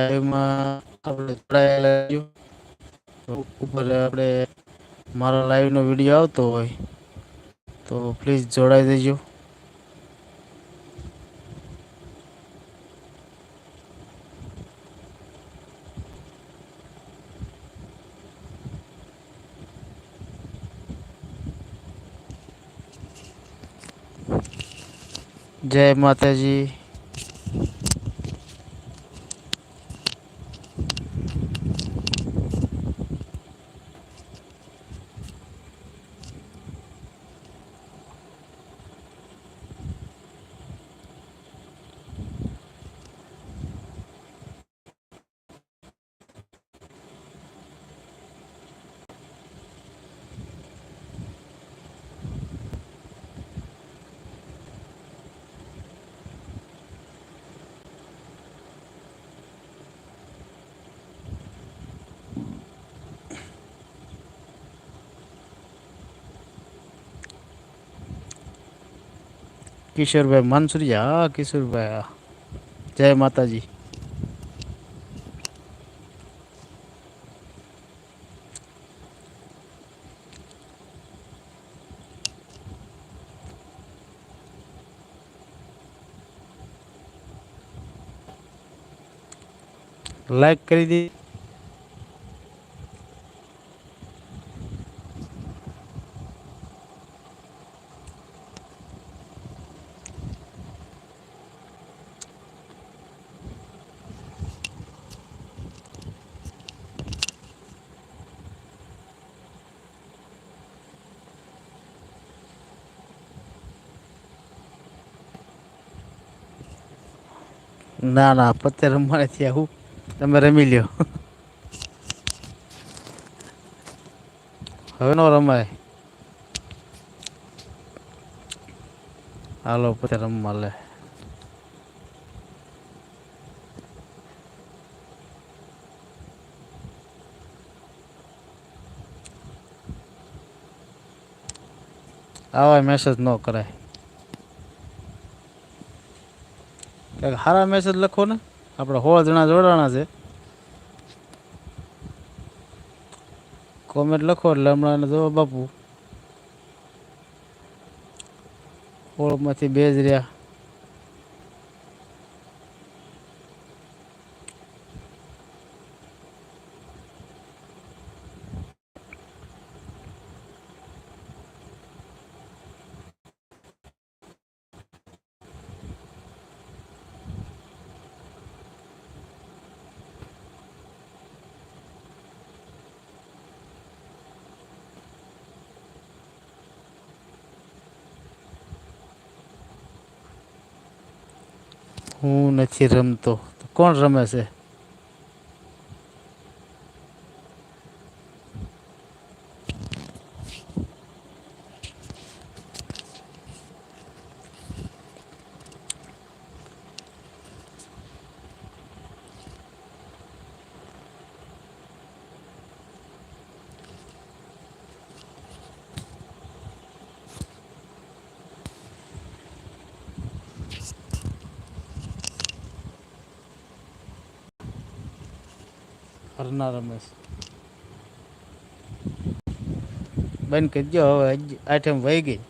લાઈવમાં આપણે જોડાયેલા ઉપર આપણે મારો લાઈવનો વીડિયો આવતો હોય, તો પ્લીઝ જોડાઈ દેજો. જય માતાજી. કિશોરભાઈ માનસુરિયા હા કિશોરભાઈ હા જય માતાજી લાઈક કરી દી ના ના, પત્તે રમવા નથી આવું તમે રમી લ્યો. હવે નો રમાય. હાલો, પત્તે રમવા લે. આવા મેસેજ ન કરાય. કંઈક સારા મેસેજ લખો ને. આપણે સોળ જણા જોડાણા છે. કોમેન્ટ લખો એટલે હમણાં જો બાપુ હોળમાંથી બેજ રહ્યા. હું નથી રમતો. કોણ રમે છે? હરના રમેશ બંધ કરી દો હવે આઈટમ વહી ગઈ.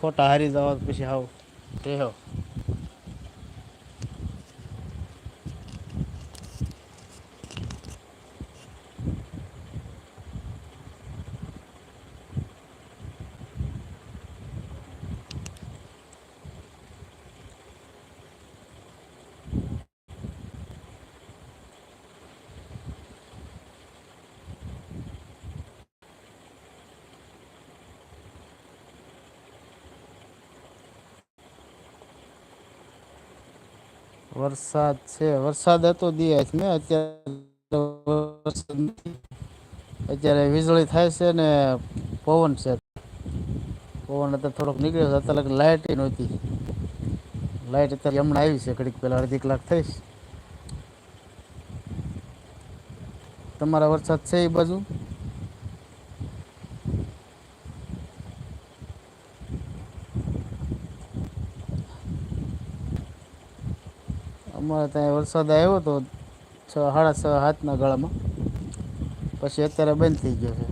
ખોટા હારી જવા પછી આવ ટેહો વરસાદ છે. વરસાદ હતો દિવસ મેં અત્યારે અત્યારે વીજળી થાય છે ને પવન છે. પવન અત્યારે થોડોક નીકળ્યો છે. અત્યારે લાઇટ નહોતી. લાઇટ અત્યારે હમણાં આવી છે. ઘડીક પહેલાં અડધી કલાક થઈશ તમારા વરસાદ છે એ બાજુ? અમારે ત્યાં વરસાદ આવ્યો હતો છ, સાડા છ હાથના ગાળામાં. પછી અત્યારે બંધ થઈ ગયો છે.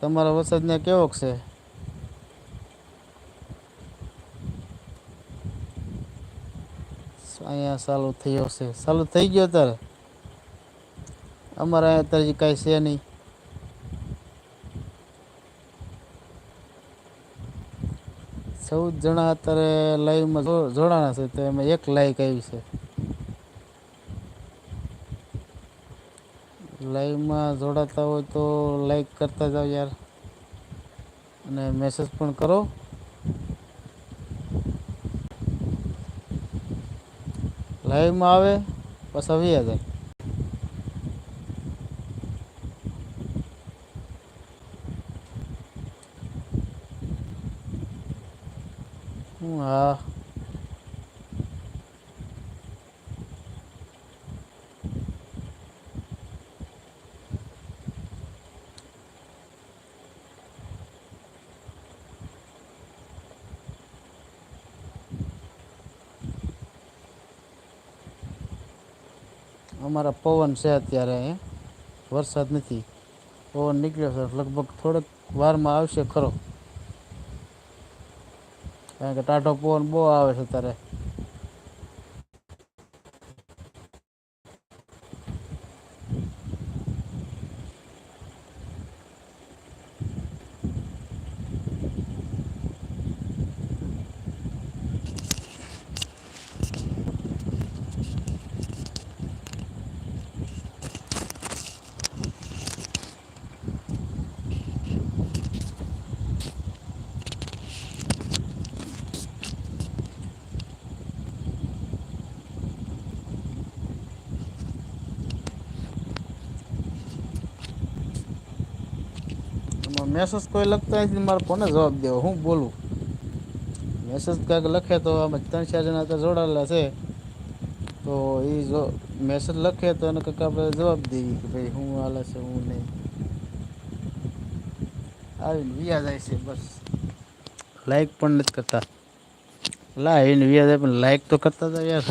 તમારો વરસાદને કેવો છે? અહીંયા ચાલુ થયો છે. ચાલુ થઈ ગયો અત્યારે? અમારે અહીંયા અત્યારે કાંઈ છે નહીં. ચૌદ જણા અત્યારે લાઈવમાં જોડાણા છે, તો એમાં એક લાઈક આવી છે. લાઈવમાં જોડાતા હોય તો લાઈક કરતા જાઓ યાર. અને મેસેજ પણ કરો. લાઈવમાં આવે, પછી આવી જાય. હમ, હા અમારા પવન છે અત્યારે અહીંયા વરસાદ નથી. પવન નીકળ્યો છે લગભગ થોડીક વારમાં આવશે ખરો. કારણ કે ટાઢો પવન બહુ આવે છે અત્યારે એમાં મેસેજ કોઈ લખતા નથી, મારે કોને જવાબ દેવો, હું બોલું? મેસેજ કાંઈક લખે તો આમાં ત્રણ ચાર જણા અત્યારે જોડાયેલા છે. તો એ જો મેસેજ લખે તો એને કંઈક આપણે જવાબ દઈએ કે ભાઈ શું હાલે છે, હું નહીં. આવીને વ્યા જાય છે, બસ. લાઈક પણ નથી કરતા. લા આવીને વ્યા જાય પણ લાઈક તો કરતા હતા યાર.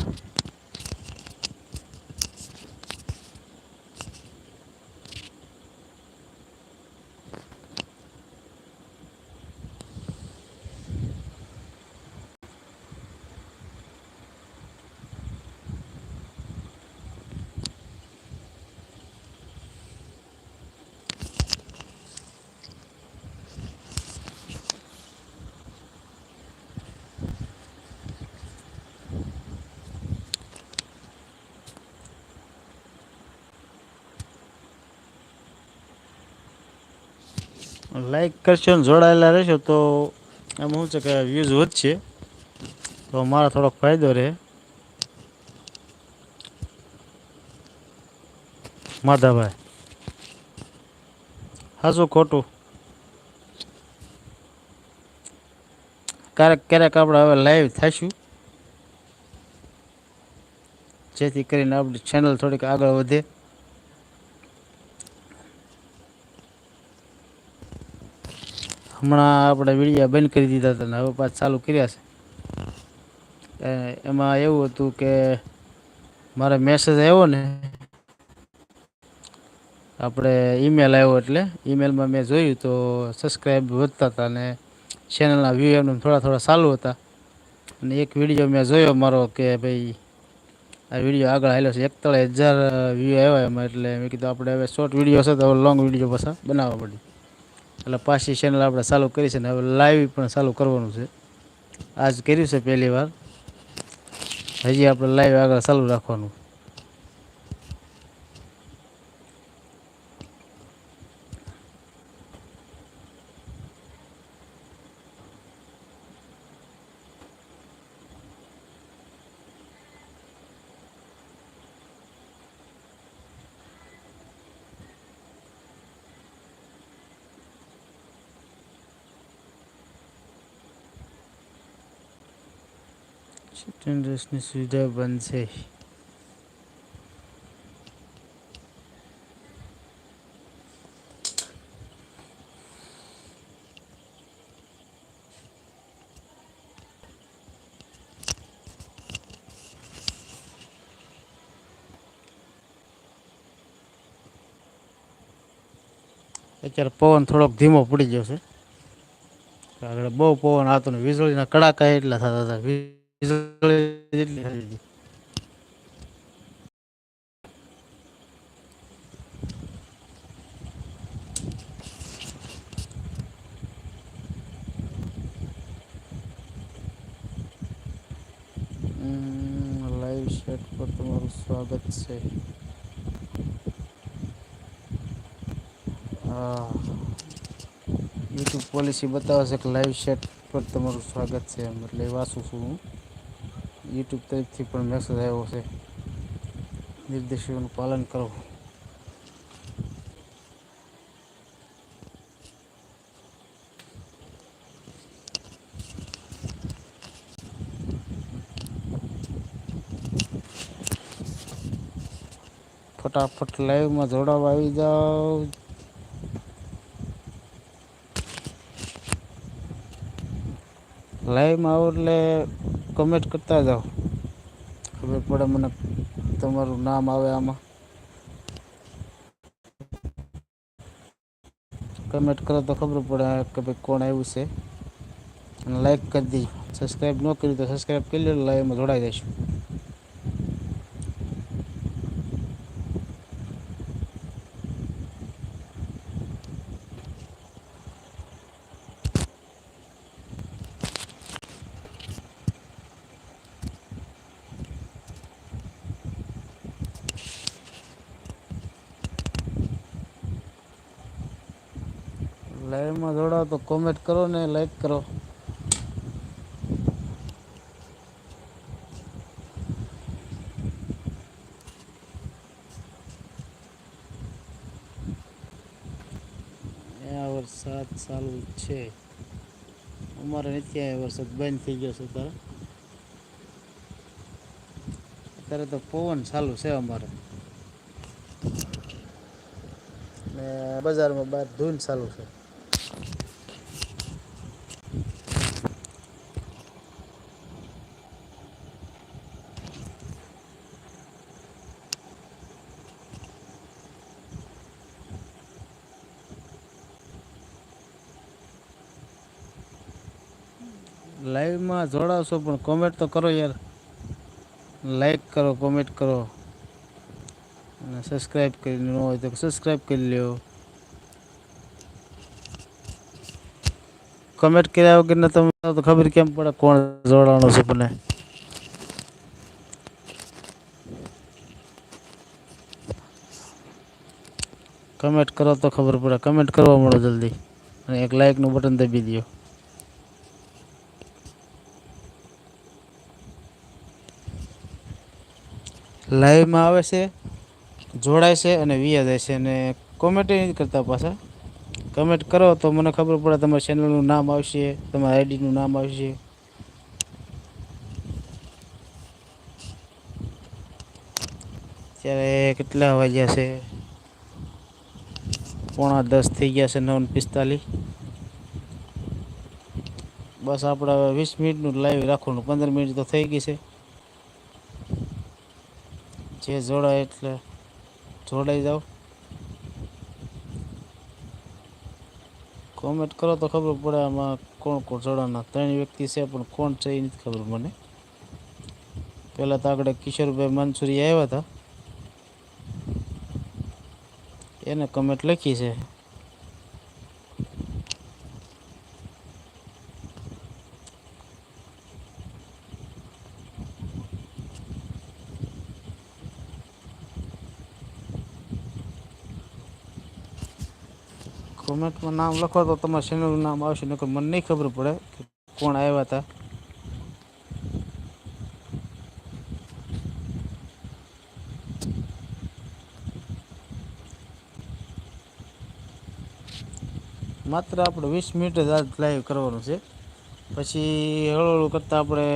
લાઈક કરશો ને જોડાયેલા રહેશો તો એમ શું છે કે વ્યૂઝ વધશે. તો મારો થોડોક ફાયદો રહે. માધાભાઈ. હાસું ખોટું. ક્યારેક ક્યારેક આપણે હવે લાઈવ થઈશું. જેથી કરીને આપણી ચેનલ થોડીક આગળ વધે. હમણાં આપણે વિડીયા બંધ કરી દીધા હતા ને હવે પાછા ચાલુ કર્યા છે. એમાં એવું હતું કે મારે મેસેજ આવ્યો ને, આપણે ઈમેલ આવ્યો એટલે ઈમેલમાં મેં જોયું તો સબસ્ક્રાઈબ વધતા હતા ને ચેનલના વ્યૂ એમને થોડા થોડા ચાલુ હતા. અને એક વીડિયો મેં જોયો મારો કે ભાઈ, આ વીડિયો આગળ આવેલો છે. એકતાળીસ હજાર વ્યૂ આવ્યા એમાં એટલે મેં કીધું આપણે હવે શોર્ટ વીડિયો છે તો હવે લોંગ વીડિયો પાછા બનાવવા પડી. એટલે પાછી ચેનલ આપણે ચાલુ કરી છે ને હવે લાઈવ પણ ચાલુ કરવાનું છે. આજ કર્યું છે પહેલી વાર. હજી આપણે લાઈવ આગળ ચાલુ રાખવાનું. ચિલ્ડ્રન રેસની સુવિધા બનશે. અત્યારે પવન થોડોક ધીમો પડી ગયો છે. આગળ બહુ પવન હતો ને વીજળીના કડાકા એટલા થતા હતા. વીજળી એટલી થતી હતી. હમ, લાઈવ સેટ પર તમારું સ્વાગત છે હા યુટ્યુબ પોલિસી બતાવે છે કે લાઈવ સેટ પર તમારું સ્વાગત છે એમ એટલે એ વાંચું છું હું યુટ્યુબ તરફથી પણ મેસેજ આવ્યો છે. નિર્દેશોનું પાલન કરો. ફટાફટ લાઈવમાં જોડાવા આવી જાઓ. લાઈવમાં આવો એટલે કમેન્ટ કરતા જાઓ. ખબર પડે મને તમારું નામ આવે આમાં. કમેન્ટ કરો તો ખબર પડે કે ભાઈ કોણ આવ્યું છે. અને લાઈક કરી દીજો. સબસ્ક્રાઈબ ન કર્યું તો સબસ્ક્રાઈબ કરી લો લાઈવમાં જોડાઈ જઈશું. લાઈવમાં જોડાવ તો કોમેન્ટ કરો ને લાઈક કરો. વરસાદ ચાલુ છે. અમારે નથી આવ્યો વરસાદ બંધ થઈ ગયો છે તારે અત્યારે તો પવન ચાલુ છે અમારે. બજારમાં બહાર ધૂન ચાલુ છે. જોડાવશો, પણ કોમેન્ટ તો કરો યાર. લાઈક કરો કોમેન્ટ કરો. અને સબસ્ક્રાઈબ કરીને ન હોય તો સબસ્ક્રાઈબ કરી લ્યો. કમેન્ટ કર્યા વગર ને તમે તો ખબર કેમ પડે કોણ જોડાણો છે મને. કમેન્ટ કરો તો ખબર પડે. કમેન્ટ કરવા મળો જલ્દી. અને એક લાઈકનું બટન દબી દો લાઈવમાં આવે છે, જોડાય છે અને વિયા જાય છે. અને કોમેન્ટ નથી કરતા પાછા. કમેન્ટ કરો તો મને ખબર પડે તમારી ચેનલનું નામ આવશે, તમારા આઈડીનું નામ આવશે. ત્યારે કેટલા વાગ્યા છે? પોણા દસ થઈ ગયા છે, નવ પિસ્તાલીસ. બસ આપણે વીસ મિનિટનું લાઈવ રાખવાનું, પંદર મિનિટ તો થઈ ગઈ છે. જે જોડાય એટલે જોડાઈ જાઓ. કોમેન્ટ કરો તો ખબર પડે આમાં કોણ કોણ જોડાના. ત્રણ વ્યક્તિ છે, પણ કોણ છે એ નથી ખબર મને. પહેલાં તો આગળ કિશોરભાઈ મંસૂરી આવ્યા હતા. એને કમેન્ટ લખી છે. કોમેન્ટમાં નામ લખો તો તમારા ચેનલનું નામ આવશે, નકર મને નહીં ખબર પડે કે કોણ આવ્યા હતા. માત્ર આપણે વીસ મિનિટ જ આજ લાઈવ કરવાનું છે. પછી હળુહળું કરતાં આપણે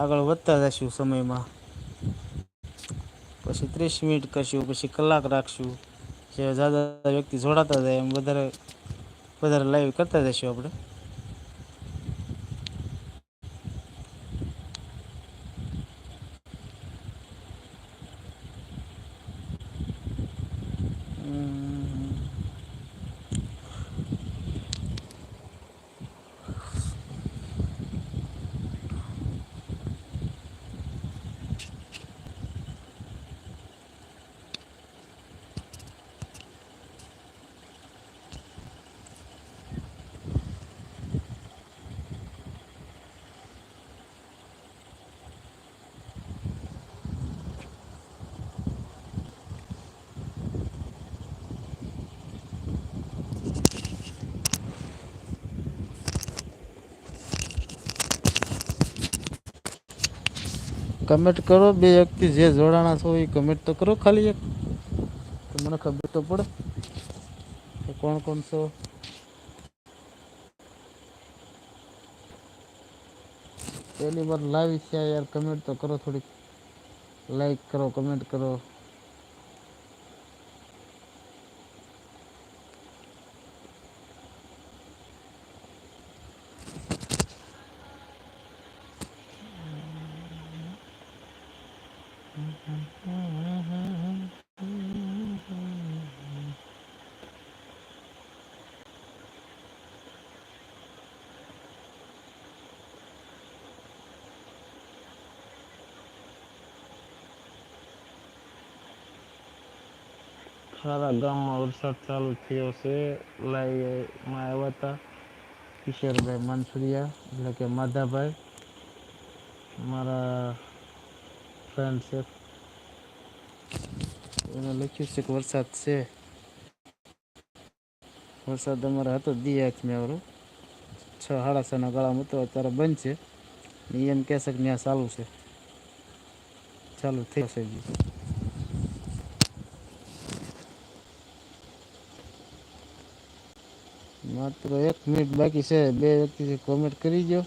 આગળ વધતા જઈશું સમયમાં. પછી ત્રીસ મિનિટ કરશું, પછી કલાક રાખશું. જે જ્યાં વ્યક્તિ જોડાતા જાય એમ વધારે વધારે લાઈવ કરતા જઈશું આપણે. કમેન્ટ કરો, બે વ્યક્તિ જે જોડાણા છો એ કમેન્ટ તો કરો ખાલી એક. તો મને ખબર તો પડે કોણ કોણ છો. પહેલી વાર લાવી છે યાર કમેન્ટ તો કરો થોડીક. લાઈક કરો કમેન્ટ કરો. સારા ગામમાં વરસાદ ચાલુ થયો છે. લાઈવમાં આવ્યા હતા કિશોરભાઈ મનસુરિયા, એટલે કે માધાભાઈ. મારા ફ્રેન્ડ છે. એને લખ્યું છે કે વરસાદ છે. વરસાદ અમારે હતો દિયા મેં આવરો છ સાડા છના ગાળામાં હતો અત્યારે બંધ છે. એમ કહેશે કે ત્યાં ચાલુ છે. ચાલુ થઈ જશે માત્ર એક મિનિટ બાકી છે, બે વ્યક્તિ કોમેન્ટ કરી દો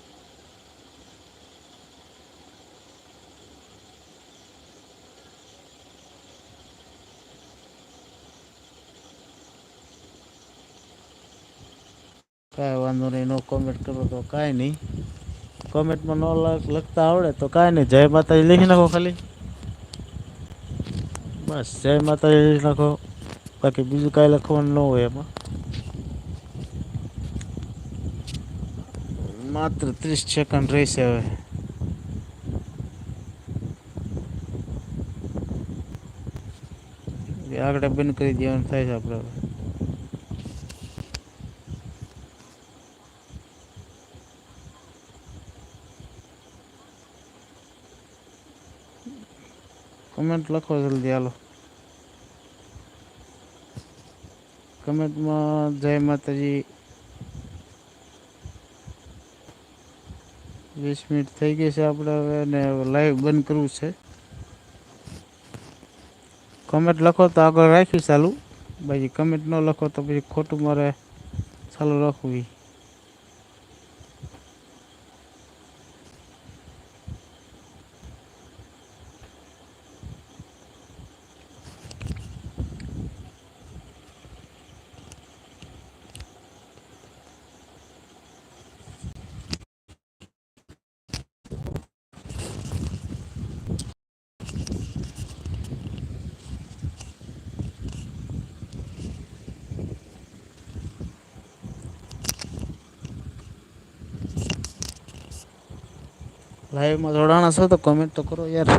કાંઈ વાંધો નહીં, નો કોમેન્ટ કરો તો કાંઈ નહીં. કોમેન્ટમાં ન લખ- લખતા આવડે તો કાંઈ નહીં. જય માતાજી લખી નાખો ખાલી. બસ, જય માતાજી લખી નાખો. બાકી બીજું કાંઈ લખવાનું ન હોય એમાં. માત્ર ત્રીસ સેકન્ડ રહેશે હવે આગળ બંધ કરી દેવાનું થાય છે આપણે કમેન્ટ લખો જલ્દી હાલો કમેન્ટમાં જય માતાજી વીસ મિનિટ થઈ ગઈ છે આપણે હવે અને લાઈવ બંધ કરવું છે. કમેન્ટ લખો તો આગળ રાખી ચાલુ. બાકી કમેન્ટ ન લખો તો પછી ખોટું મારે ચાલુ રાખવું લાઈવમાં જોડાણા છો તો કમેન્ટ તો કરો યાર